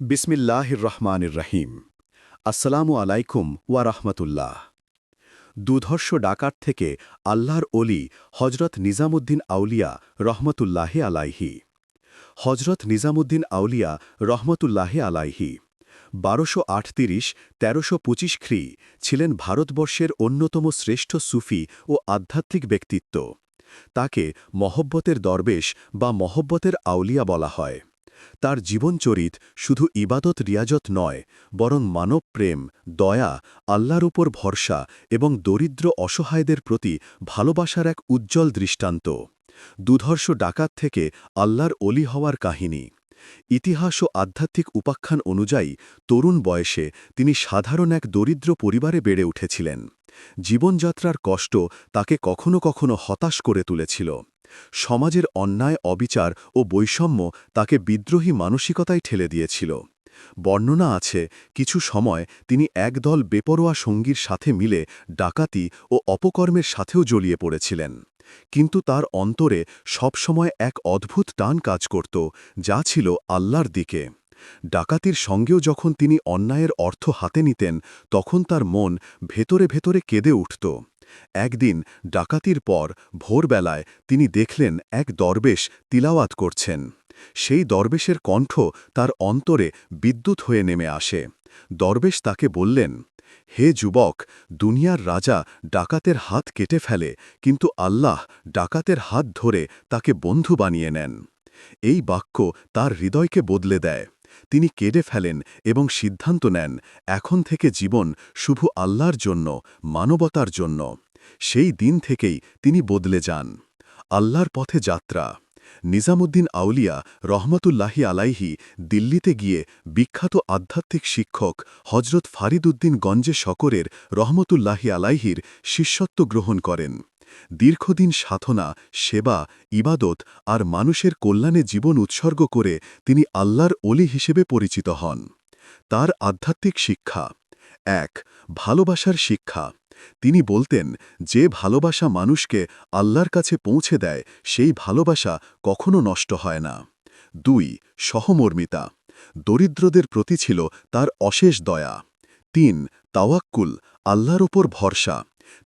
বিসমিল্লাহির রহমানির রহিম আসসালামু আলাইকুম ওয়া রাহমাতুল্লাহ। দুধর্ষ ডাকাত থেকে আল্লাহর অলি হজরত নিজামুদ্দিন আউলিয়া রহমতুল্লাহে আলাইহি। হজরত নিজামুদ্দিন আউলিয়া রহমতুল্লাহে আলাইহি। বারোশো আটতিরিশ, তেরোশো পঁচিশ খ্রি ছিলেন ভারতবর্ষের অন্যতম শ্রেষ্ঠ সুফি ও আধ্যাত্মিক ব্যক্তিত্ব। তাকে মহব্বতের দরবেশ বা মহব্বতের আউলিয়া বলা হয়। তার জীবনচরিত শুধু ইবাদত রিয়াজত নয়, বরং মানব প্রেম, দয়া, আল্লাহর উপর ভরসা এবং দরিদ্র অসহায়দের প্রতি ভালোবাসার এক উজ্জ্বল দৃষ্টান্ত। দুধর্ষ ডাকাত থেকে আল্লাহর অলি হওয়ার কাহিনী। ইতিহাস ও আধ্যাত্মিক উপাখ্যান অনুযায়ী তরুণ বয়সে তিনি সাধারণ এক দরিদ্র পরিবারে বেড়ে উঠেছিলেন। জীবনযাত্রার কষ্ট তাকে কখনো কখনো হতাশ করে তুলেছিল। সমাজের অন্যায়, অবিচার ও বৈষম্য তাকে বিদ্রোহী মানসিকতায় ঠেলে দিয়েছিল। বর্ণনা আছে, কিছু সময় তিনি একদল বেপরোয়া সঙ্গীর সাথে মিলে ডাকাতি ও অপকর্মের সাথেও জড়িয়ে পড়েছিলেন। কিন্তু তার অন্তরে সবসময় এক অদ্ভুত টান কাজ করত, যা ছিল আল্লাহর দিকে। ডাকাতির সঙ্গেও যখন তিনি অন্যায়ের অর্থ হাতে নিতেন, তখন তার মন ভেতরে ভেতরে কেঁদে উঠত। একদিন, ডাকাতির পর, ভোরবেলায় তিনি দেখলেন এক দরবেশ তিলাওয়াত করছেন। সেই দরবেশের কণ্ঠ তার অন্তরে বিদ্যুৎ হয়ে নেমে আসে। দরবেশ তাকে বললেন, হে যুবক, দুনিয়ার রাজা ডাকাতের হাত কেটে ফেলে, কিন্তু আল্লাহ ডাকাতের হাত ধরে তাকে বন্ধু বানিয়ে নেন। এই বাক্য তার হৃদয়কে বদলে দেয়। তিনি কেড়ে ফেলেন এবং সিদ্ধান্ত নেন, এখন থেকে জীবন শুভ আল্লাহর জন্য, মানবতার জন্য। সেই দিন থেকেই তিনি বদলে যান। আল্লাহর পথে যাত্রা। নিজামুদ্দিন আউলিয়া রহমতুল্লাহি আলাইহি দিল্লিতে গিয়ে বিখ্যাত আধ্যাত্মিক শিক্ষক হজরত ফারিদুদ্দিন গঞ্জে শকরের রহমতুল্লাহি আলাইহির শিষ্যত্ব গ্রহণ করেন। দীর্ঘদিন সাধনা, সেবা, ইবাদত আর মানুষের কল্যাণে জীবন উৎসর্গ করে তিনি আল্লাহর অলি হিসেবে পরিচিত হন। তার আধ্যাত্মিক শিক্ষা। এক, ভালোবাসার শিক্ষা। তিনি বলতেন, যে ভালোবাসা মানুষকে আল্লাহর কাছে পৌঁছে দেয়, সেই ভালোবাসা কখনো নষ্ট হয় না। দুই, সহমর্মিতা। দরিদ্রদের প্রতি ছিল তার অশেষ দয়া। তিন, তাওয়াক্কুল, আল্লাহর ওপর ভরসা।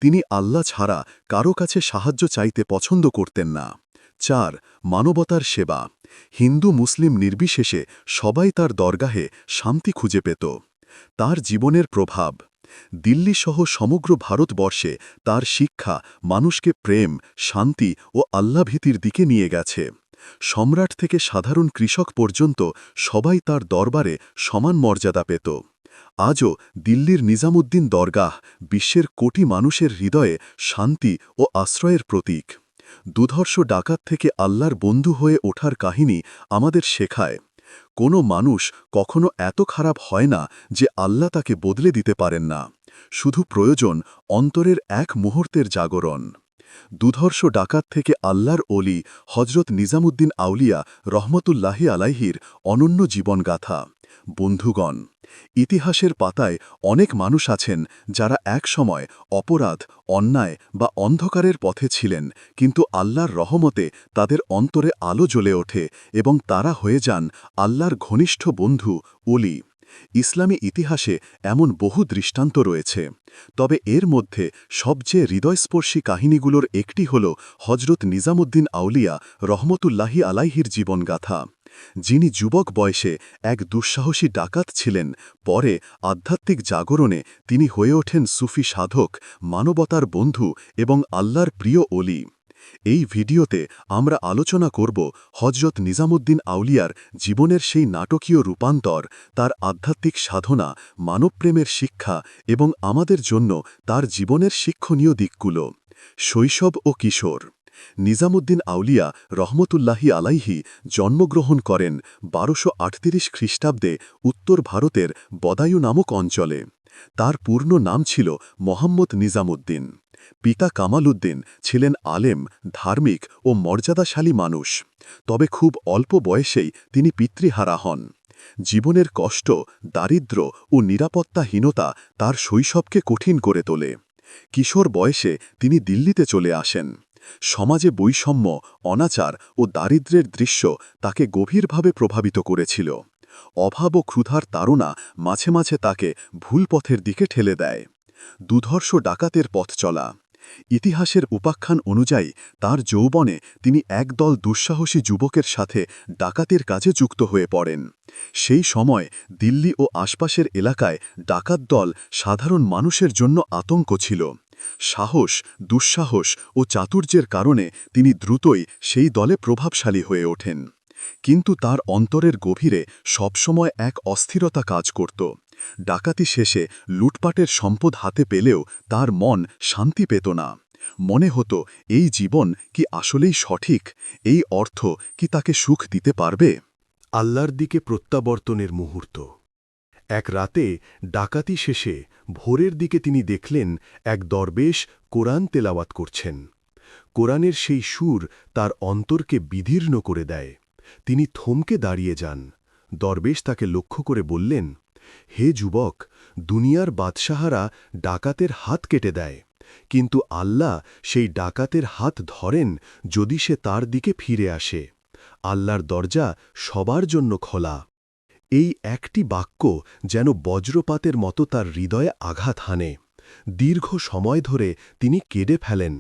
তিনি আল্লাহ ছাড়া কারও কাছে সাহায্য চাইতে পছন্দ করতেন না। চার, মানবতার সেবা। হিন্দু মুসলিম নির্বিশেষে সবাই তার দরগাহে শান্তি খুঁজে পেত। তার জীবনের প্রভাব। দিল্লিসহ সমগ্র ভারতবর্ষে তার শিক্ষা, মানুষকে প্রেম, শান্তি ও আল্লাভীতির দিকে নিয়ে গেছে। সম্রাট থেকে সাধারণ কৃষক পর্যন্ত সবাই তার দরবারে সমান মর্যাদা পেত। আজও দিল্লির নিজামুদ্দিন দরগাহ বিশ্বের কোটি মানুষের হৃদয়ে শান্তি ও আশ্রয়ের প্রতীক। দুধর্ষ ডাকাত থেকে আল্লাহর বন্ধু হয়ে ওঠার কাহিনী আমাদের শেখায়। কোনো মানুষ কখনো এত খারাপ হয় না যে আল্লাহ তাকে বদলে দিতে পারেন না। শুধু প্রয়োজন অন্তরের এক মুহূর্তের জাগরণ। দুধর্ষ ডাকাত থেকে আল্লাহর অলি হজরত নিজামুদ্দিন আউলিয়া রহমতুল্লাহি আলাইহির অনন্য জীবনগাথা। বন্ধুগণ ইতিহাসের পাতায় অনেক মানুষ আছেন যারা এক সময় অপরাধ, অন্যায় বা অন্ধকারের পথে ছিলেন, কিন্তু আল্লাহর রহমতে তাদের অন্তরে আলো জ্বলে ওঠে এবং তারা হয়ে যান আল্লাহর ঘনিষ্ঠ বন্ধু অলি ইসলামী ইতিহাসে এমন বহু দৃষ্টান্ত রয়েছে। তবে এর মধ্যে সবচেয়ে হৃদয়স্পর্শী কাহিনীগুলোর একটি হল হজরত নিজামুদ্দিন আউলিয়া রহমতুল্লাহি আলাইহির জীবনগাথা। যিনি যুবক বয়সে এক দুঃসাহসী ডাকাত ছিলেন, পরে আধ্যাত্মিক জাগরণে তিনি হয়ে ওঠেন সুফি সাধক, মানবতার বন্ধু এবং আল্লাহর প্রিয় অলি। এই ভিডিওতে আমরা আলোচনা করব হজরত নিজামুদ্দিন আউলিয়ার জীবনের সেই নাটকীয় রূপান্তর, তার আধ্যাত্মিক সাধনা, মানবপ্রেমের শিক্ষা এবং আমাদের জন্য তার জীবনের শিক্ষণীয় দিকগুলো। শৈশব ও কিশোর নিজামুদ্দিন আউলিয়া রহমতুল্লাহি আলাইহি জন্মগ্রহণ করেন বারোশো আটত্রিশ খ্রিস্টাব্দে উত্তর ভারতের বদায়ু নামক অঞ্চলে। তার পূর্ণ নাম ছিল মোহাম্মদ নিজামুদ্দিন। পিতা কামাল উদ্দিন ছিলেন আলেম, ধার্মিক ও মর্যাদাশালী মানুষ। তবে খুব অল্প বয়সেই তিনি পিতৃহারা হন। জীবনের কষ্ট, দারিদ্র ও নিরাপত্তাহীনতা তার শৈশবকে কঠিন করে তোলে। কিশোর বয়সে তিনি দিল্লিতে চলে আসেন। সমাজে বৈষম্য, অনাচার ও দারিদ্র্যের দৃশ্য তাকে গভীরভাবে প্রভাবিত করেছিল। অভাব ও ক্ষুধার তাড়না মাঝে মাঝে তাকে ভুল পথের দিকে ঠেলে দেয়। দুধর্ষ ডাকাতের পথ চলা। ইতিহাসের উপাখ্যান অনুযায়ী তার যৌবনে তিনি একদল দুঃসাহসী যুবকের সাথে ডাকাতের কাজে যুক্ত হয়ে পড়েন। সেই সময় দিল্লি ও আশপাশের এলাকায় ডাকাত দল সাধারণ মানুষের জন্য আতঙ্ক ছিল। সাহস, দুঃসাহস ও চাতুর্যের কারণে তিনি দ্রুতই সেই দলে প্রভাবশালী হয়ে ওঠেন। কিন্তু তার অন্তরের গভীরে সবসময় এক অস্থিরতা কাজ করত। ডাকাতি শেষে লুটপাটের সম্পদ হাতে পেলেও তার মন শান্তি পেত না। মনে হতো, এই জীবন কি আসলেই সঠিক? এই অর্থ কি তাকে সুখ দিতে পারবে? আল্লাহর দিকে প্রত্যাবর্তনের মুহূর্ত। এক রাতে ডাকাতি শেষে ভোরের দিকে তিনি দেখলেন এক দরবেশ কোরআন তেলাওয়াত করছেন। কোরআনের সেই সুর তার অন্তরকে বিধীর্ণ করে দেয়। তিনি থমকে দাঁড়িয়ে যান। দরবেশ তাকে লক্ষ্য করে বললেন, হে যুবক, দুনিয়ার বাদশাহারা ডাকাতের হাত কেটে দেয়। কিন্তু আল্লাহ সেই ডাকাতের হাত ধরেন যদি সে তার দিকে ফিরে আসে। আল্লাহর দরজা সবার জন্য খোলা। এই একটি বাক্য যেন বজ্রপাতের মতো তার হৃদয়ে আঘাত হানে। দীর্ঘ সময় ধরে তিনি কেঁদে ফেলেন।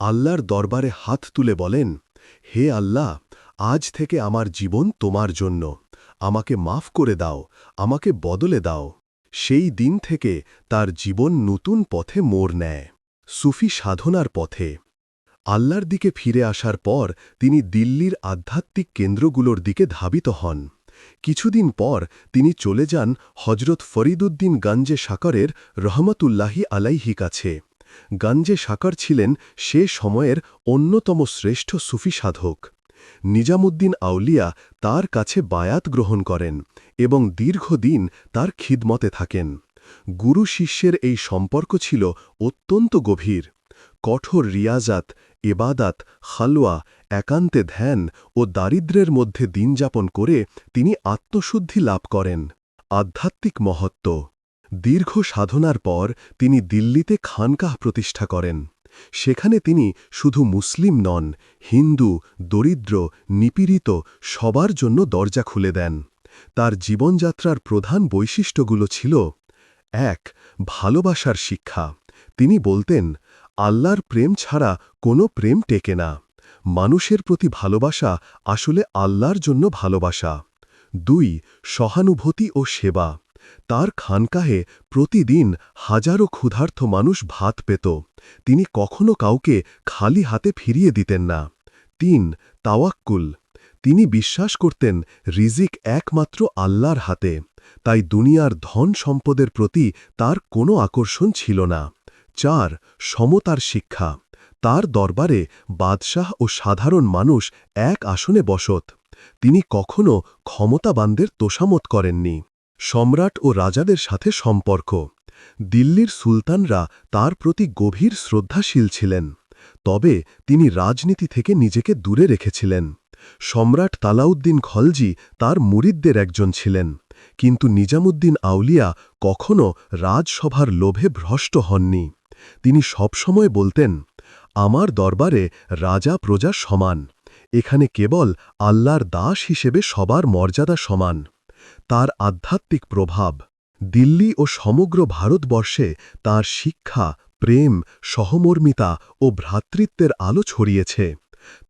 আল্লাহর দরবারে হাত তুলে বলেন, হে আল্লাহ, আজ থেকে আমার জীবন তোমার জন্য। আমাকে মাফ করে দাও, আমাকে বদলে দাও। সেই দিন থেকে তার জীবন নতুন পথে মোড় নেয়, সুফি সাধনার পথে। আল্লাহর দিকে ফিরে আসার পর তিনি দিল্লির আধ্যাত্মিক কেন্দ্রগুলোর দিকে ধাবিত হন। কিছুদিন পর তিনি চলে যান হজরত ফরিদুদ্দিন গঞ্জে সাকরের রহমতুল্লাহি আলাইহি কাছে। গঞ্জে সাকর ছিলেন সে সময়ের অন্যতম শ্রেষ্ঠ সুফি সাধক। নিজামুদ্দিন আউলিয়া তার কাছে বায়াত গ্রহণ করেন এবং দীর্ঘদিন তার খিদমতে থাকেন। গুরু শিষ্যের এই সম্পর্ক ছিল অত্যন্ত গভীর। কঠোর রিয়াজাত এবাদাত খালওয়া, একান্তে ধ্যান ও দারিদ্র্যের মধ্যে দিনযাপন করে তিনি আত্মশুদ্ধি লাভ করেন। আধ্যাত্মিক মহত্ব। দীর্ঘ সাধনার পর তিনি দিল্লিতে খানকাহ প্রতিষ্ঠা করেন। সেখানে তিনি শুধু মুসলিম নন, হিন্দু, দরিদ্র, নিপীড়িত সবার জন্য দরজা খুলে দেন। তার জীবনযাত্রার প্রধান বৈশিষ্ট্যগুলো ছিল, এক, ভালোবাসার শিক্ষা। তিনি বলতেন আল্লাহর প্রেম ছাড়া কোনো প্রেম টেকে না। মানুষের প্রতি ভালোবাসা আসলে আল্লাহর জন্য ভালোবাসা। দুই, সহানুভূতি ও সেবা। তার খানকাহে প্রতিদিন হাজারো ক্ষুধার্থ মানুষ ভাত পেত। তিনি কখনো কাউকে খালি হাতে ফিরিয়ে দিতেন না। তিন, তাওয়াক্কুল। তিনি বিশ্বাস করতেন রিজিক একমাত্র আল্লাহর হাতে। তাই দুনিয়ার ধন সম্পদের প্রতি তার কোনো আকর্ষণ ছিল না। চার সমতার শিক্ষা। তার দরবারে বাদশাহ ও সাধারণ মানুষ এক আসনে বসত। তিনি কখনও ক্ষমতাবানদের তোষামত করেননি। সম্রাট ও রাজাদের সাথে সম্পর্ক। দিল্লির সুলতানরা তার প্রতি গভীর শ্রদ্ধাশীল ছিলেন। তবে তিনি রাজনীতি থেকে নিজেকে দূরে রেখেছিলেন। সম্রাট তালাউদ্দিন খলজি তার মুরিদদের একজন ছিলেন। কিন্তু নিজামুদ্দিন আউলিয়া কখনও রাজসভার লোভে ভ্রষ্ট হননি। তিনি সবসময় বলতেন, আমার দরবারে রাজা প্রজা সমান। এখানে কেবল আল্লাহর দাস হিসেবে সবার মর্যাদা সমান। তার আধ্যাত্মিক প্রভাব, দিল্লি ও সমগ্র ভারতবর্ষে তার শিক্ষা, প্রেম, সহমর্মিতা ও ভ্রাতৃত্বের আলো ছড়িয়েছে।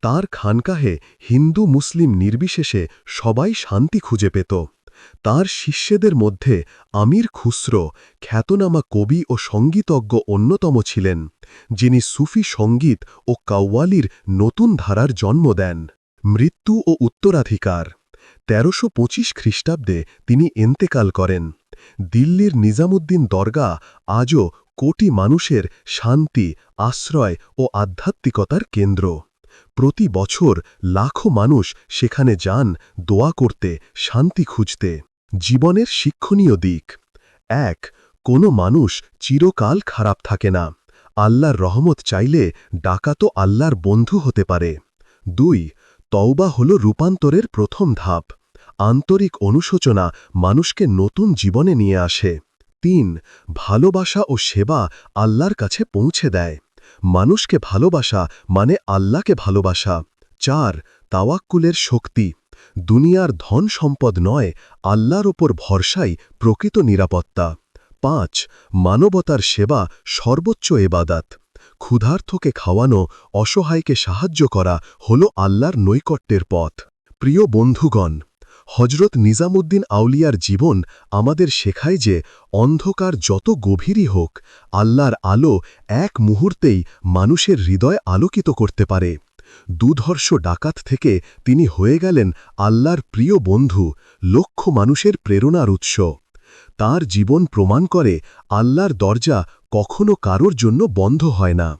তার খানকাহে হিন্দু মুসলিম নির্বিশেষে সবাই শান্তি খুঁজে পেত। তার শিষ্যদের মধ্যে আমির খুসরো, খ্যাতনামা কবি ও সঙ্গীতজ্ঞ অন্যতম ছিলেন, যিনি সুফি সংগীত ও কাওয়ালির নতুন ধারার জন্ম দেন। মৃত্যু ও উত্তরাধিকার। তেরোশো পঁচিশ খ্রিস্টাব্দে তিনি এন্তেকাল করেন। দিল্লির নিজামুদ্দিন দরগা আজও কোটি মানুষের শান্তি, আশ্রয় ও আধ্যাত্মিকতার কেন্দ্র। প্রতি বছর লাখো মানুষ সেখানে যান, দোয়া করতে, শান্তি খুঁজতে। জীবনের শিক্ষণীয় দিক। এক, কোনো মানুষ চিরকাল খারাপ থাকে না। আল্লাহর রহমত চাইলে ডাকাতো আল্লাহর বন্ধু হতে পারে। দুই, তওবা হল রূপান্তরের প্রথম ধাপ। আন্তরিক অনুশোচনা মানুষকে নতুন জীবনে নিয়ে আসে। তিন, ভালোবাসা ও সেবা আল্লাহর কাছে পৌঁছে দেয়। মানুষকে ভালোবাসা মানে আল্লাহকে ভালোবাসা। চার, তাওয়াক্কুলের শক্তি। দুনিয়ার ধন সম্পদ নয়, আল্লাহর ওপর ভরসাই প্রকৃত নিরাপত্তা। পাঁচ, মানবতার সেবা সর্বোচ্চ এবাদাত। ক্ষুধার্থকে খাওয়ানো, অসহায়কে সাহায্য করা হল আল্লাহর নৈকট্যের পথ। প্রিয় বন্ধুগণ হজরত নিজামুদ্দিন আউলিয়ার জীবন আমাদের শেখায় যে অন্ধকার যত গভীরই হোক, আল্লাহর আলো এক মুহূর্তেই মানুষের হৃদয় আলোকিত করতে পারে। দুধর্ষ ডাকাত থেকে তিনি হয়ে গেলেন আল্লাহর প্রিয় বন্ধু, লক্ষ মানুষের প্রেরণার উৎস। তার জীবন প্রমাণ করে আল্লাহর দরজা কখনো কারোর জন্য বন্ধ হয় না।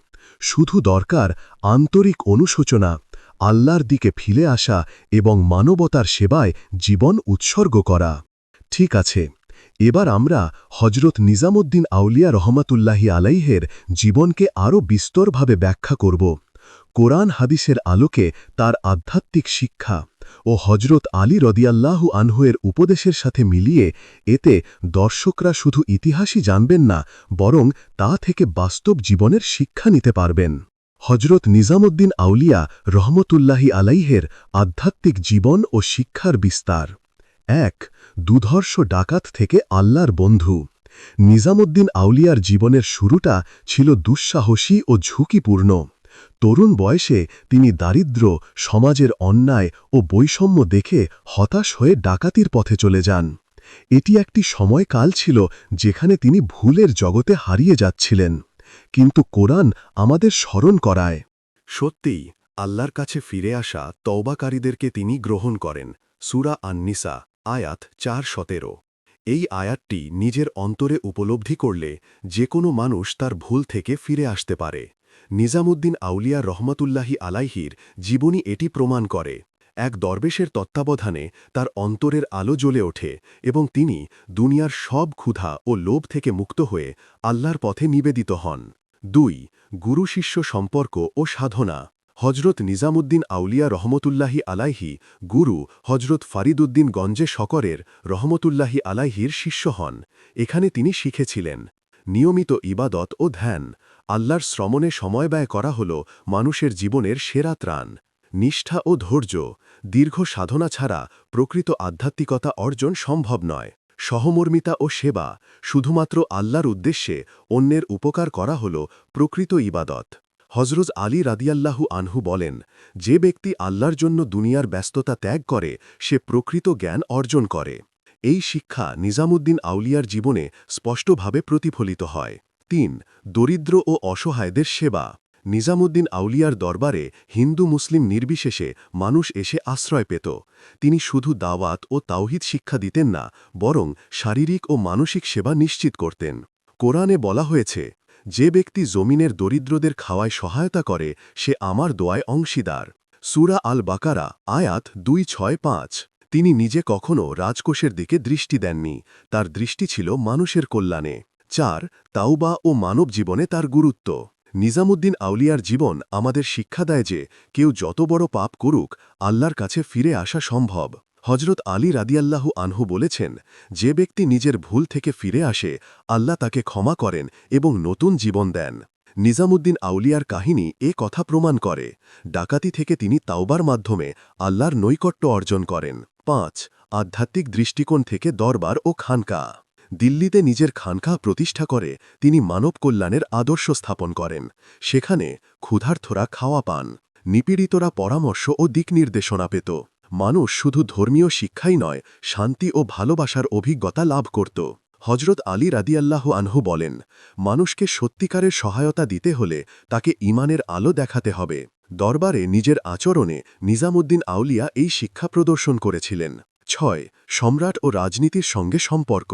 শুধু দরকার আন্তরিক অনুশোচনা। আল্লাহর দিকে ফিরে আসা এবং মানবতার সেবায় জীবন উৎসর্গ করা। ঠিক আছে, এবার আমরা হজরত নিজামুদ্দিন আউলিয়া রহমাতুল্লাহি আলাইহের জীবনকে আরও বিস্তরভাবে ব্যাখ্যা করব। কোরআন হাদিসের আলোকে তার আধ্যাত্মিক শিক্ষা ও হজরত আলী রদিয়াল্লাহু আনহুয়ের উপদেশের সাথে মিলিয়ে এতে দর্শকরা শুধু ইতিহাসই জানবেন না, বরং তা থেকে বাস্তব জীবনের শিক্ষা নিতে পারবেন। হজরত নিজামুদ্দিন আউলিয়া রহমতুল্লাহি আলাইহের আধ্যাত্মিক জীবন ও শিক্ষার বিস্তার। এক, দুধর্ষ ডাকাত থেকে আল্লাহর বন্ধু। নিজামুদ্দিন আউলিয়ার জীবনের শুরুটা ছিল দুঃসাহসী ও ঝুঁকিপূর্ণ। তরুণ বয়সে তিনি দারিদ্র্য সমাজের অন্যায় ও বৈষম্য দেখে হতাশ হয়ে ডাকাতির পথে চলে যান। এটি একটি সময়কাল ছিল যেখানে তিনি ভুলের জগতে হারিয়ে যাচ্ছিলেন। কিন্তু কোরআন আমাদের স্মরণ করায়। সত্যিই, আল্লাহর কাছে ফিরে আসা তওবাকারীদেরকে তিনি গ্রহণ করেন, সুরা আন্নিসা, আয়াত চার সতেরো এই আয়াতটি নিজের অন্তরে উপলব্ধি করলে যে কোনো মানুষ তার ভুল থেকে ফিরে আসতে পারে। নিজামুদ্দিন আউলিয়া রহমতুল্লাহি আলাইহির জীবনী এটি প্রমাণ করে। এক দরবেশের তত্ত্বাবধানে তার অন্তরের আলো জ্বলে ওঠে এবং তিনি দুনিয়ার সব ক্ষুধা ও লোভ থেকে মুক্ত হয়ে আল্লাহর পথে নিবেদিত হন। দুই, গুরু শিষ্য সম্পর্ক ও সাধনা। হজরত নিজামুদ্দিন আউলিয়া রহমতুল্লাহি আলাইহি গুরু হজরত ফারিদুদ্দিন গঞ্জে শকরের রহমতুল্লাহি আলাইহির শিষ্য হন। এখানে তিনি শিখেছিলেন, নিয়মিত ইবাদত ও ধ্যান, আল্লাহর শ্রমণে সময় ব্যয় করা হল মানুষের জীবনের সেরা ত্রাণ। নিষ্ঠা ও ধৈর্য, দীর্ঘ সাধনা ছাড়া প্রকৃত আধ্যাত্মিকতা অর্জন সম্ভব নয়। সহমর্মিতা ও সেবা শুধুমাত্র আল্লাহর উদ্দেশ্যে অন্যের উপকার করা হল প্রকৃত ইবাদত। হজরত আলী রাদিয়াল্লাহু আনহু বলেন, যে ব্যক্তি আল্লাহর জন্য দুনিয়ার ব্যস্ততা ত্যাগ করে, সে প্রকৃত জ্ঞান অর্জন করে। এই শিক্ষা নিজামুদ্দিন আউলিয়ার জীবনে স্পষ্টভাবে প্রতিফলিত হয়। তিন, দরিদ্র ও অসহায়দের সেবা। নিজামুদ্দিন আউলিয়ার দরবারে হিন্দু মুসলিম নির্বিশেষে মানুষ এসে আশ্রয় পেত। তিনি শুধু দাওয়াত ও তাওহিদ শিক্ষা দিতেন না, বরং শারীরিক ও মানসিক সেবা নিশ্চিত করতেন। কোরআনে বলা হয়েছে, যে ব্যক্তি জমিনের দরিদ্রদের খাওয়ায় সহায়তা করে, সে আমার দোয়ায় অংশীদার। সুরা আল বাকারা আয়াত দুই ছয় পাঁচ। তিনি নিজে কখনও রাজকোষের দিকে দৃষ্টি দেননি। তার দৃষ্টি ছিল মানুষের কল্যাণে। চার, তাওবা ও মানব জীবনে তার গুরুত্ব। নিজামুদ্দিন আউলিয়ার জীবন আমাদের শিক্ষা দেয় যে কেউ যত বড় পাপ করুক, আল্লাহর কাছে ফিরে আসা সম্ভব। হজরত আলী রাদিয়াল্লাহু আনহু বলেছেন, যে ব্যক্তি নিজের ভুল থেকে ফিরে আসে, আল্লাহ তাকে ক্ষমা করেন এবং নতুন জীবন দেন। নিজামুদ্দিন আউলিয়ার কাহিনী এ কথা প্রমাণ করে, ডাকাতি থেকে তিনি তাওবার মাধ্যমে আল্লাহর নৈকট্য অর্জন করেন। পাঁচ, আধ্যাত্মিক দৃষ্টিকোণ থেকে দরবার ও খানকা। দিল্লিতে নিজের খানকা প্রতিষ্ঠা করে তিনি মানব কল্যাণের আদর্শ স্থাপন করেন। সেখানে ক্ষুধার্থরা খাওয়া পান, নিপীড়িতরা পরামর্শ ও দিক নির্দেশনা পেত। মানুষ শুধু ধর্মীয় শিক্ষাই নয়, শান্তি ও ভালোবাসার অভিজ্ঞতা লাভ করত। হজরত আলী রাদিয়াল্লাহ আনহু বলেন, মানুষকে সত্যিকারের সহায়তা দিতে হলে তাকে ইমানের আলো দেখাতে হবে। দরবারে নিজের আচরণে নিজামুদ্দিন আউলিয়া এই শিক্ষা প্রদর্শন করেছিলেন। ছয়, সম্রাট ও রাজনীতির সঙ্গে সম্পর্ক।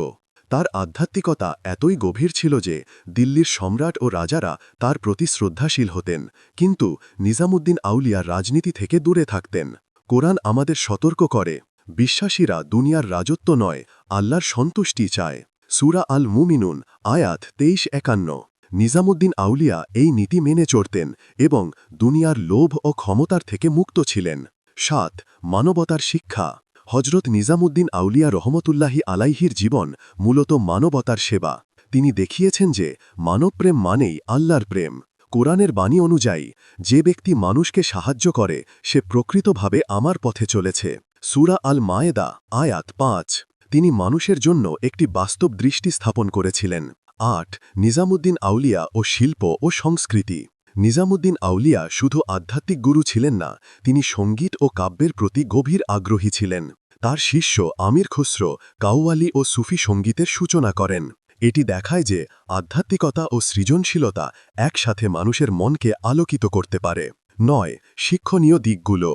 তার আধ্যাত্মিকতা এতই গভীর ছিল যে দিল্লির সম্রাট ও রাজারা তার প্রতি শ্রদ্ধাশীল হতেন। কিন্তু নিজামুদ্দিন আউলিয়া রাজনীতি থেকে দূরে থাকতেন। কোরআন আমাদের সতর্ক করে। বিশ্বাসীরা দুনিয়ার রাজত্ব নয়, আল্লাহর সন্তুষ্টি চায়। সুরা আল মুমিনুন আয়াত তেইশ একান্ন। নিজামুদ্দিন আউলিয়া এই নীতি মেনে চড়তেন এবং দুনিয়ার লোভ ও ক্ষমতার থেকে মুক্ত ছিলেন। সাত, মানবতার শিক্ষা। হজরত নিজামুদ্দিন আউলিয়া রহমতুল্লাহি আলাইহির জীবন মূলত মানবতার সেবা। তিনি দেখিয়েছেন যে, মানবপ্রেম মানেই আল্লাহর প্রেম। কোরআনের বাণী অনুযায়ী, যে ব্যক্তি মানুষকে সাহায্য করে, সে প্রকৃতভাবে আমার পথে চলেছে। সুরা আল মায়েদা আয়াত পাঁচ। তিনি মানুষের জন্য একটি বাস্তব দৃষ্টি স্থাপন করেছিলেন। আট, নিজামুদ্দিন আউলিয়া ও শিল্প ও সংস্কৃতি। নিজামুদ্দিন আউলিয়া শুধু আধ্যাত্মিক গুরু ছিলেন না, তিনি সংগীত ও কাব্যের প্রতি গভীর আগ্রহী ছিলেন। তার শিষ্য আমির খুসরো, কাউয়ালি ও সুফি সঙ্গীতের সূচনা করেন। এটি দেখায় যে আধ্যাত্মিকতা ও সৃজনশীলতা একসাথে মানুষের মনকে আলোকিত করতে পারে। নয়, শিক্ষণীয় দিকগুলো।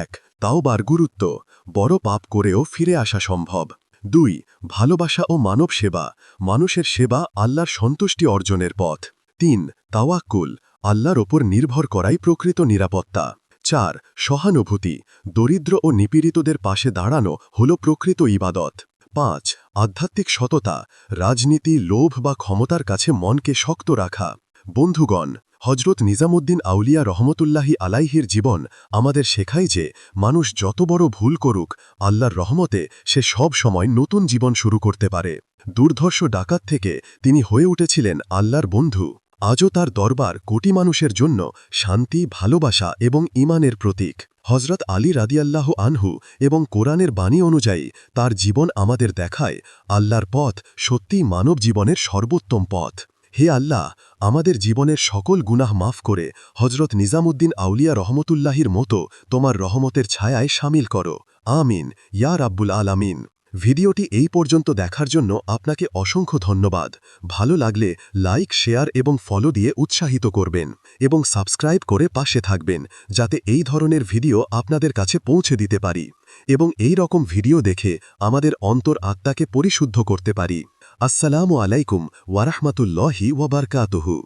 এক, তাওবার গুরুত্ব, বড় পাপ করেও ফিরে আসা সম্ভব। দুই, ভালোবাসা ও মানব সেবা, মানুষের সেবা আল্লাহর সন্তুষ্টি অর্জনের পথ। তিন, তাওয়াক্কুল, আল্লাহর ওপর নির্ভর করাই প্রকৃত নিরাপত্তা। চার, সহানুভূতি, দরিদ্র ও নিপীড়িতদের পাশে দাঁড়ানো হল প্রকৃত ইবাদত। পাঁচ, আধ্যাত্মিক সততা, রাজনীতি, লোভ বা ক্ষমতার কাছে মনকে শক্ত রাখা। বন্ধুগণ হজরত নিজামুদ্দিন আউলিয়া রহমতুল্লাহি আলাইহির জীবন আমাদের শেখায় যে মানুষ যত বড় ভুল করুক, আল্লাহর রহমতে সে সব সময় নতুন জীবন শুরু করতে পারে। দুর্ধর্ষ ডাকাত থেকে তিনি হয়ে উঠেছিলেন আল্লাহর বন্ধু। আজও তার দরবার কোটি মানুষের জন্য শান্তি, ভালোবাসা এবং ইমানের প্রতীক। হজরত আলী রাদিয়াল্লাহ আনহু এবং কোরআনের বাণী অনুযায়ী তার জীবন আমাদের দেখায় আল্লাহর পথ সত্যিই মানব জীবনের সর্বোত্তম পথ। হে আল্লাহ, আমাদের জীবনের সকল গুনাহ মাফ করে হজরত নিজামুদ্দিন আউলিয়া রহমতুল্লাহির মতো তোমার রহমতের ছায়ায় সামিল করো। আমিন। ইয়া রাব্বুল আলামিন। ভিডিওটি এই পর্যন্ত দেখার জন্য আপনাকে অসংখ্য ধন্যবাদ। ভালো লাগলে লাইক, শেয়ার এবং ফলো দিয়ে উৎসাহিত করবেন এবং সাবস্ক্রাইব করে পাশে থাকবেন যাতে এই ধরনের ভিডিও আপনাদের কাছে পৌঁছে দিতে পারি এবং এই রকম ভিডিও দেখে আমাদের অন্তর আত্মাকে পরিশুদ্ধ করতে পারি। আসসালামু আলাইকুম ওয়ারাহমাতুল্লাহি ওয়াবারকাতুহু